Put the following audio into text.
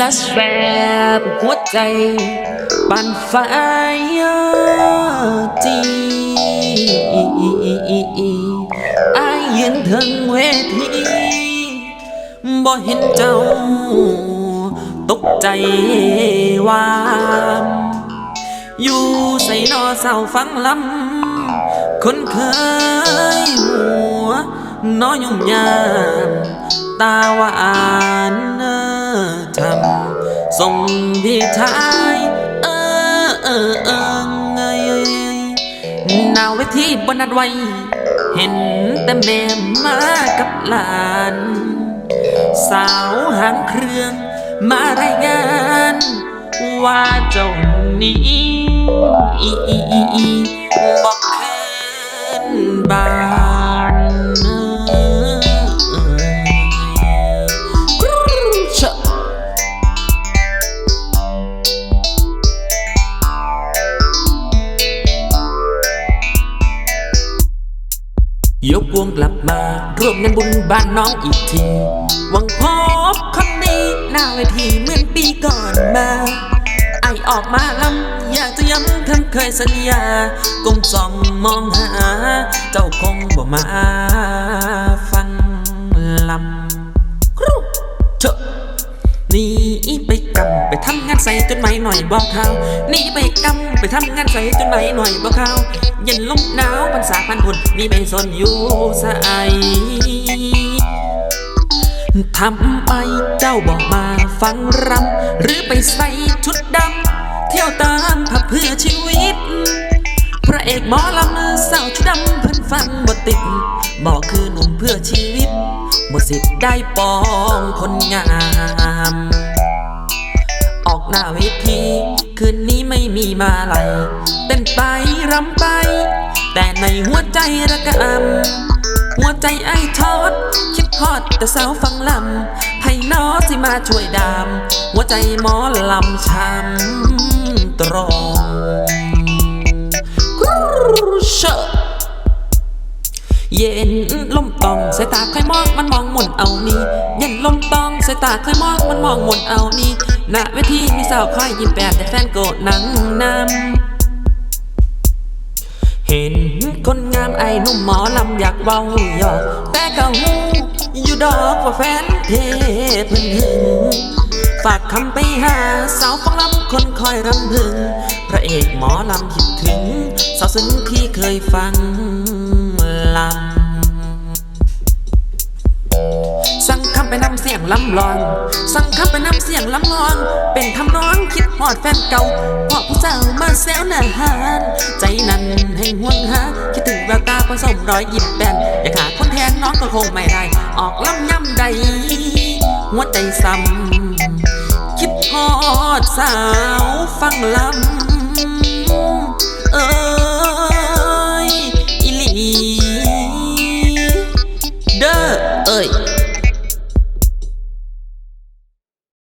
ลัสแบบหัวใจปันไฟจีอายยืนถึงเวทีบ่เห็นเจ้า ตกใจว่าอยู่ใส่นอเศร้าฟังลำคนเคยหัวน้อยยุ่มยาม ตาหวาน ส่งพี่ชายเออเออเออเงยหนาวเวทีบนนัดไว้ เห็นแต่แม่มากับหลาน สาวหางเครื่อง มารายงาน ว่าเจ้านี้บอกคืนบา ยกวงกลับมาร่วมงานบุญบ้านน้องอีกที หวังพบคนดีหน้าเวทีเหมือนปีก่อนมา ไอออกมาลำอยากจะย้ำคำเคยสัญญาก้มส่องมองหา เจ้าคงบ่มาฟังลำครูเชอะนี่ไป ใส่จนไม่หน่อยบอกเขาหนีไปกำไปทำงานใส่จนไม่หน่อยบอกเขาเย็นลมหนาวพรรษาพันหุ่นมีไปสนอยู่ใสทำไปเจ้าบอกมาฟังรำหรือไปใส่ชุดดำเที่ยวตามผับเพื่อชีวิต พระเอกหมอลำสาวชุดดำเพิ่นฟังบ่ติดบอกคือหนุ่มเพื่อชีวิตบ่สิทธิ์ได้ปองคนงาม หน้าเวที คืนนี้ไม่มีมาลัยเต้นไปรำไป แต่ในหัวใจระกำหัวใจไอ้ทอด คิดฮอดแต่สาวฟังลำไพ่นอสิมาช่วยดาม หัวใจหมอลำช้ำตรงเชอะเย็นลมตองสายตาค่อยมองมันมองหมุนเอานี่เย็นลมตองสายตาค่อยมองมันมองหมุนเอานี่ ณเวทีมีสาวคอยยิ้มแปดแต่แฟนโกรธนั่งนำเห็นคนงามไอ้นุ่มหมอลำอยากเว้าหยอกแต่ก็หูอยู่ดอกว่าแฟนเทเพิ่นหึงฝากคำไปหาสาวฟังลำคนคอยรำพึง พระเอกหมอลำคิดถึง สาวซึ้งที่เคยฟังลำ ไปนำเสียงลำลอง สั่งคับไปนำเสียงลำลอง เป็นทำน้องคิดหอดแฟนเก่าพอผู้สาวมาแซวหน้าหานใจนั้นให้ห่วงหา คิดถึงแววตาผสมรอยยิ้มแบนอยากหาคนแทนน้องก็คงไม่ได้ ออกลำย่ำใด หัวใจซ้ำคิดทอดสาวฟังลำเออ เอ้ย